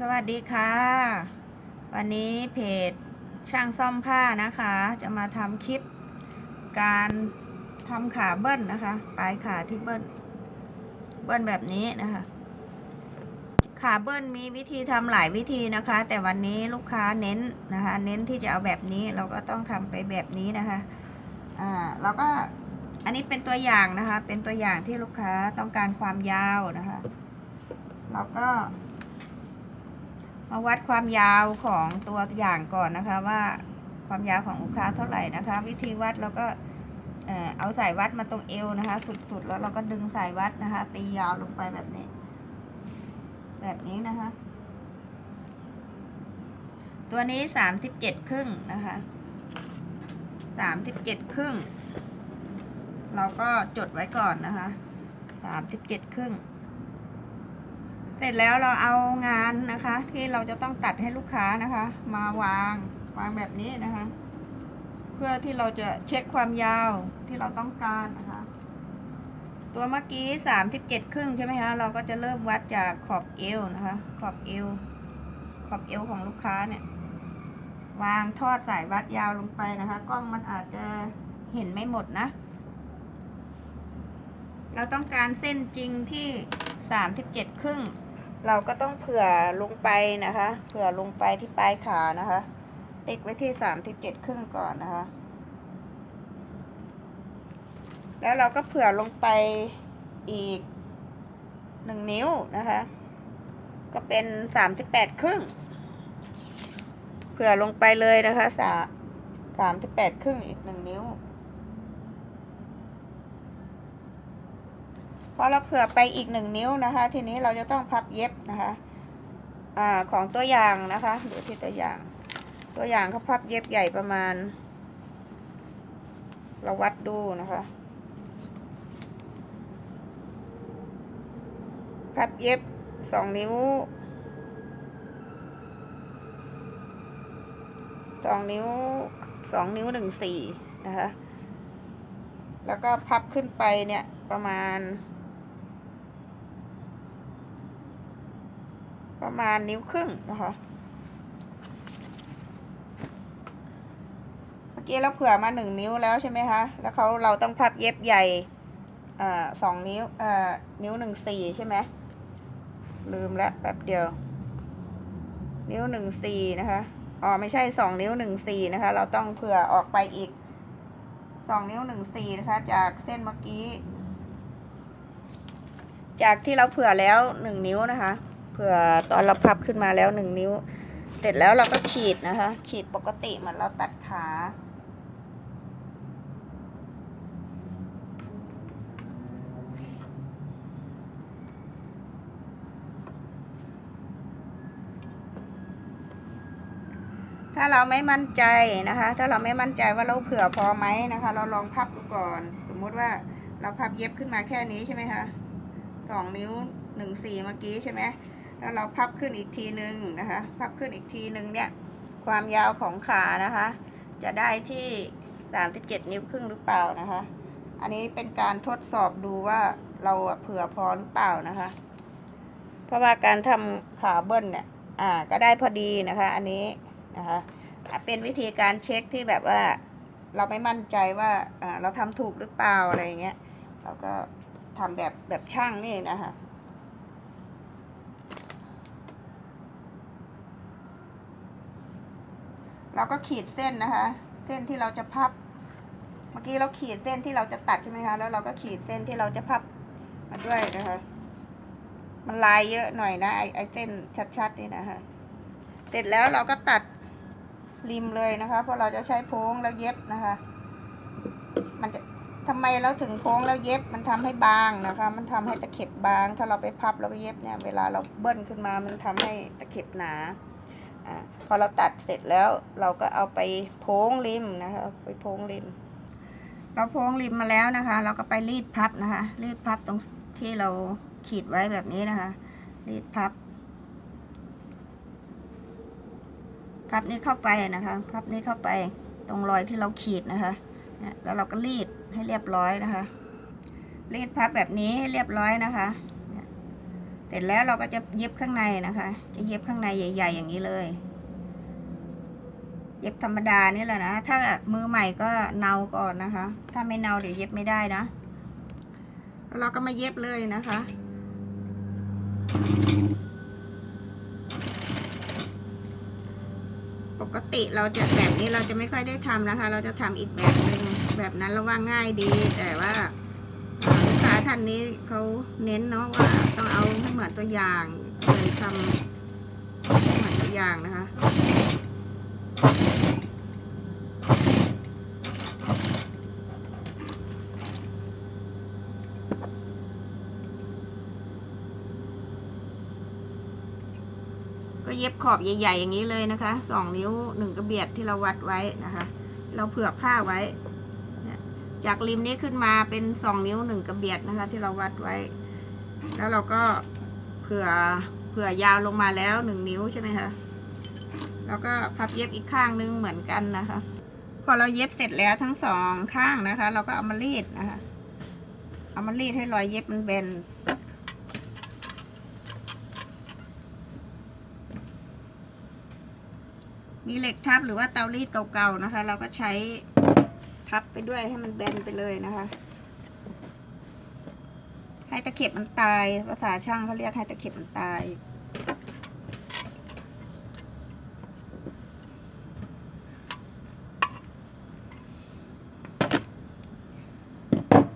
สวัสดีค่ะ วันนี้เพจช่างซ่อมผ้านะคะ จะมาทำคลิป การทำขาเบิ้ลนะคะ ปลายขาที่เบิ้ลเบิ้ลแบบนี้นะคะ ขาเบิ้ลมีวิธีทำหลายวิธีนะคะ แต่วันนี้ลูกค้าเน้นนะคะ เน้นที่จะเอาแบบนี้เราก็ต้องทำไปแบบนี้นะคะอ่าเราก็อันนี้เป็นตัวอย่างนะคะ เป็นตัวอย่างที่ลูกค้าต้องการความยาวนะคะ เราก็ มาวัดความยาวของตัวอย่างก่อนนะคะว่าความยาวของลูกค้าเท่าไหร่นะคะ วิธีวัดเราก็เอ่อเอาสายวัดมาตรงเอวนะคะ สุดๆแล้วเราก็ดึงสายวัดนะคะ ตียาวลงไปแบบนี้ แบบนี้นะคะ ตัวนี้สามสิบเจ็ดครึ่งนะคะสามสิบเจ็ดครึ่ง เราก็จดไว้ก่อนนะคะสามสิบเจ็ดครึ่ง เสร็จแล้วเราเอางานนะคะ ที่เราจะต้องตัดให้ลูกค้านะคะ มาวางวางแบบนี้นะคะ เพื่อที่เราจะเช็คความยาวที่เราต้องการนะคะ ตัวเมื่อกี้สามสิบเจ็ดครึ่งใช่ไหมคะเราก็จะเริ่มวัดจากขอบเอวนะคะ ขอบเอวขอบเอวของลูกค้าเนี่ยวางทอดสายวัดยาวลงไปนะคะ กล้องมันอาจจะเห็นไม่หมดนะ เราต้องการเส้นจริงที่สามสิบเจ็ดครึ่ง เราก็ต้องเผื่อลงไปนะคะ เผื่อลงไปที่ปลายขานะคะ ติ๊กไว้ที่สามสิบเจ็ดครึ่งก่อนนะคะ แล้วเราก็เผื่อลงไปอีกหนึ่งนิ้วนะคะ ก็เป็นสามสิบแปดครึ่ง เผื่อลงไปเลยนะคะสาสามสิบแปดครึ่งอีกหนึ่งนิ้ว พอเราเผื่อไปอีกหนึ่งนิ้วนะคะ ทีนี้เราจะต้องพับเย็บนะคะอ่าของตัวอย่างนะคะดูที่ตัวอย่าง ตัวอย่างเขาพับเย็บใหญ่ประมาณ เราวัดดูนะคะพับเย็บสองนิ้วสองนิ้วสองนิ้วหนึ่งสี่นะคะ แล้วก็พับขึ้นไปเนี่ยประมาณ ประมาณนิ้วครึ่งนะคะ เมื่อกี้เราเผื่อมาหนึ่งนิ้วแล้วใช่ไหมคะ แล้วเขาเราต้องพับเย็บใหญ่สองนิ้วนิ้วหนึ่งสี่ใช่ไหมลืมแล้วแป๊บเดียว นิ้วหนึ่งสี่นะคะอ๋อไม่ใช่สองนิ้วหนึ่งสี่นะคะ เราต้องเผื่อออกไปอีกสองนิ้วหนึ่งสี่นะคะ จากเส้นเมื่อกี้ จากที่เราเผื่อแล้วหนึ่งนิ้วนะคะ เผื่อตอนเราพับขึ้นมาแล้วหนึ่งนิ้ว เสร็จแล้วเราก็ขีดนะคะ ขีดปกติเหมือนเราตัดขาถ้าเราไม่มั่นใจนะคะ ถ้าเราไม่มั่นใจว่าเราเผื่อพอไหมนะคะ เราลองพับดูก่อน สมมุติว่าเราพับเย็บขึ้นมาแค่นี้ใช่ไหมคะสองนิ้วหนึ่งสี่เมื่อกี้ใช่ไหม แล้วเราพับขึ้นอีกทีหนึ่งนะคะ พับขึ้นอีกทีหนึ่งเนี่ย ความยาวของขานะคะ จะได้ที่สามสิบเจ็ดนิ้วครึ่งหรือเปล่านะคะ อันนี้เป็นการทดสอบดูว่าเราเผื่อพอหรือเปล่านะคะ เพราะว่าการทำขาเบิ้ลเนี่ย อ่า ก็ได้พอดีนะคะ อันนี้นะคะ เป็นวิธีการเช็คที่แบบว่าเราไม่มั่นใจว่าอ่าเราทำถูกหรือเปล่าอะไรเงี้ย เราก็ทำแบบแบบช่างนี่นะคะ เราก็ขีดเส้นนะคะ เส้นที่เราจะพับ เมื่อกี้เราขีดเส้นที่เราจะตัดใช่ไหมคะ แล้วเราก็ขีดเส้นที่เราจะพับมาด้วยนะคะ มันลายเยอะหน่อยนะไอไอเส้นชัดๆนี่นะคะ เสร็จแล้วเราก็ตัดริมเลยนะคะ เพราะเราจะใช้โพ้งแล้วเย็บนะคะ มันจะทำไมเราถึงโพ้งแล้วเย็บมันทำให้บางนะคะ มันทำให้ตะเข็บบาง ถ้าเราไปพับแล้วก็เย็บเนี่ย เวลาเราเบิ้ลขึ้นมา มันทำให้ตะเข็บหนา อ่าพอเราตัดเสร็จแล้วเราก็เอาไปโพ้งริมนะคะไปโพ้งริม เราโพ้งริมมาแล้วนะคะ เราก็ไปรีดพับนะคะ รีดพับตรงที่เราขีดไว้แบบนี้นะคะ รีดพับ พับนี้เข้าไปนะคะ พับนี้เข้าไปตรงรอยที่เราขีดนะคะแล้วเราก็รีดให้เรียบร้อยนะคะ รีดพับแบบนี้ให้เรียบร้อยนะคะ เสร็จแล้วเราก็จะเย็บข้างในนะคะ จะเย็บข้างในใหญ่ ๆ อย่างนี้เลย เย็บธรรมดานี่แหละนะ ถ้ามือใหม่ก็เนาก่อนนะคะ ถ้าไม่เนาเดี๋ยวเย็บไม่ได้นะ แล้วเราก็มาเย็บเลยนะคะปกติเราจะแบบนี้เราจะไม่ค่อยได้ทำนะคะ เราจะทำอีกแบบหนึ่งแบบนั้นเราว่าง่ายดีแต่ว่าานนี้เขาเน้นเนาะว่าต้องเอาให้เหมือนตัวอย่างเลยทำให้เหมือนตัวอย่างนะคะก็เย็บขอบใหญ่ ๆ อย่างนี้เลยนะคะ สองนิ้วหนึ่งกระเบียดที่เราวัดไว้นะคะ เราเผื่อผ้าไว้ จากริมนี้ขึ้นมาเป็นสองนิ้วหนึ่งกระเบียดนะคะ ที่เราวัดไว้ แล้วเราก็เผื่อเผื่อยาวลงมาแล้วหนึ่งนิ้วใช่ไหมคะแล้วก็พับเย็บอีกข้างนึงเหมือนกันนะคะ พอเราเย็บเสร็จแล้วทั้งสองข้างนะคะ เราก็เอามารีดนะคะ เอามารีดให้รอยเย็บมันเบนมีเหล็กทับหรือว่าเตารีดเก่าๆนะคะ เราก็ใช้ ทับไปด้วยให้มันแบนไปเลยนะคะ ให้ตะเข็บมันตาย ภาษาช่างเขาเรียกให้ตะเข็บมันตาย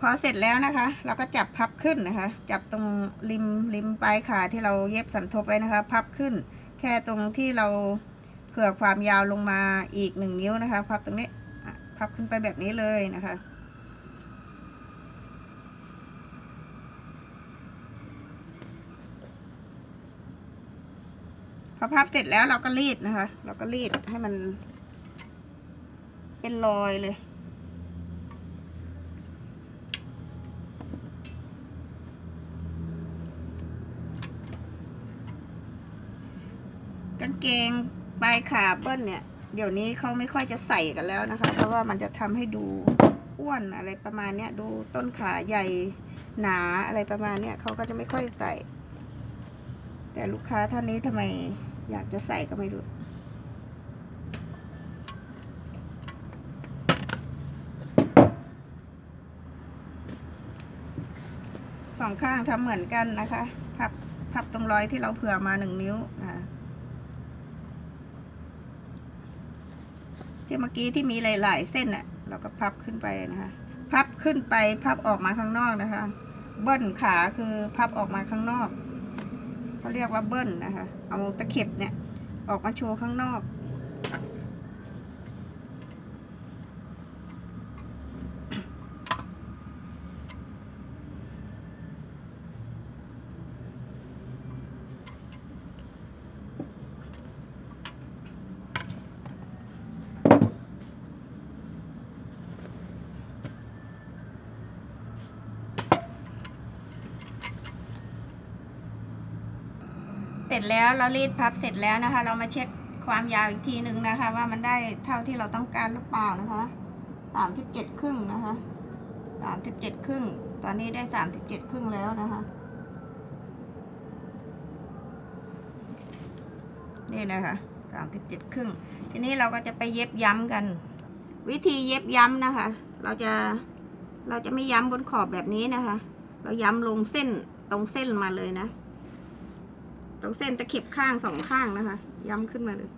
พอเสร็จแล้วนะคะ เราก็จับพับขึ้นนะคะ จับตรงริมริมปลายขาที่เราเย็บสันทบไว้นะคะ พับขึ้น แค่ตรงที่เราเผื่อความยาวลงมาอีกหนึ่งนิ้วนะคะ พับตรงนี้ พับขึ้นไปแบบนี้เลยนะคะ พอพับเสร็จแล้วเราก็รีดนะคะ เราก็รีดให้มัน เป็นรอยเลยกางเกงปลายขาเบิ้ลเนี่ย เดี๋ยวนี้เขาไม่ค่อยจะใส่กันแล้วนะคะ เพราะว่ามันจะทำให้ดูอ้วนอะไรประมาณเนี้ยดูต้นขาใหญ่หนาอะไรประมาณเนี้ยเขาก็จะไม่ค่อยใส่ แต่ลูกค้าท่านนี้ทำไมอยากจะใส่ก็ไม่รู้สองข้างทำเหมือนกันนะคะ พับพับตรงรอยที่เราเผื่อมาหนึ่งนิ้วนะคะ ที่เมื่อกี้ที่มีหลาย ๆ เส้นน่ะเราก็พับขึ้นไปนะคะ พับขึ้นไปพับออกมาข้างนอกนะคะ เบิ้ลขาคือพับออกมาข้างนอกเขาเรียกว่าเบิ้ลนะคะ เอาตะเข็บเนี่ยออกมาโชว์ข้างนอก เสร็จแล้วเรารีดพับเสร็จแล้วนะคะ เรามาเช็คความยาวอีกทีหนึ่งนะคะ ว่ามันได้เท่าที่เราต้องการหรือเปล่านะคะสามสิบเจ็ดครึ่งนะคะสามสิบเจ็ดครึ่ง ตอนนี้ได้สามสิบเจ็ดครึ่งแล้วนะคะนี่นะคะสามสิบเจ็ดครึ่ง ทีนี้เราก็จะไปเย็บย้ำกัน วิธีเย็บย้ำนะคะ เราจะเราจะไม่ย้ำบนขอบแบบนี้นะคะ เราย้ำลงเส้นตรงเส้นมาเลยนะ ตรงเส้นตะเข็บข้างสองข้างนะคะ ย้ำขึ้นมาเลย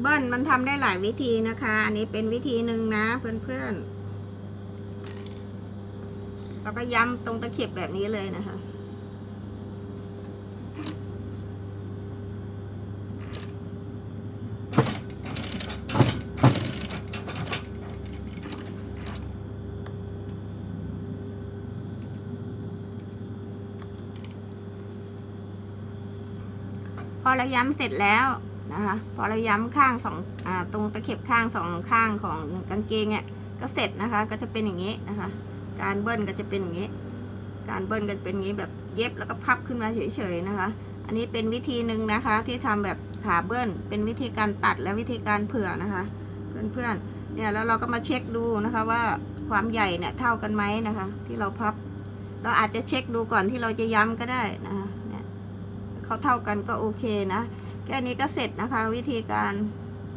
เบิ้ลมันทำได้หลายวิธีนะคะ อันนี้เป็นวิธีหนึ่งนะเพื่อนๆแล้วก็ย้ำตรงตะเข็บแบบนี้เลยนะคะ เราย้ำเสร็จแล้วนะคะ พอเราย้ำข้างสองอาตรงตะเข็บข้างสองข้างของกางเกงเนี่ยก็เสร็จนะคะ ก็จะเป็นอย่างนี้นะคะ การเบิ้ลก็จะเป็นอย่างนี้ การเบิ้ลก็จะเป็นอย่างนี้แบบเย็บแล้วก็พับขึ้นมาเฉยๆนะคะ อันนี้เป็นวิธีหนึ่งนะคะ ที่ทำแบบขาเบิ้ลเป็นวิธีการตัดและวิธีการเผื่อนะคะ เพื่อนๆเนี่ยแล้วเราก็มาเช็คดูนะคะว่าความใหญ่เนี่ยเท่ากันไหมนะคะ ที่เราพับ เราอาจจะเช็คดูก่อนที่เราจะย้ำก็ได้นะคะ เขาเท่ากันก็โอเคนะ แค่นี้ก็เสร็จนะคะ วิธีการ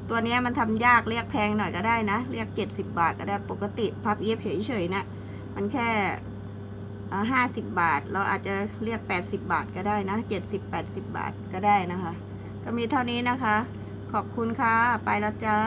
ตัวนี้มันทำยากเรียกแพงหน่อยก็ได้นะ เรียก 70 บาทก็ได้ปกติพับเย็บเฉยๆนะมันแค่ห้าสิบบาท เราอาจจะเรียก 80 บาทก็ได้นะ 70 80 บาทก็ได้นะคะ ก็มีเท่านี้นะคะ ขอบคุณค่ะ ไปแล้วจ้า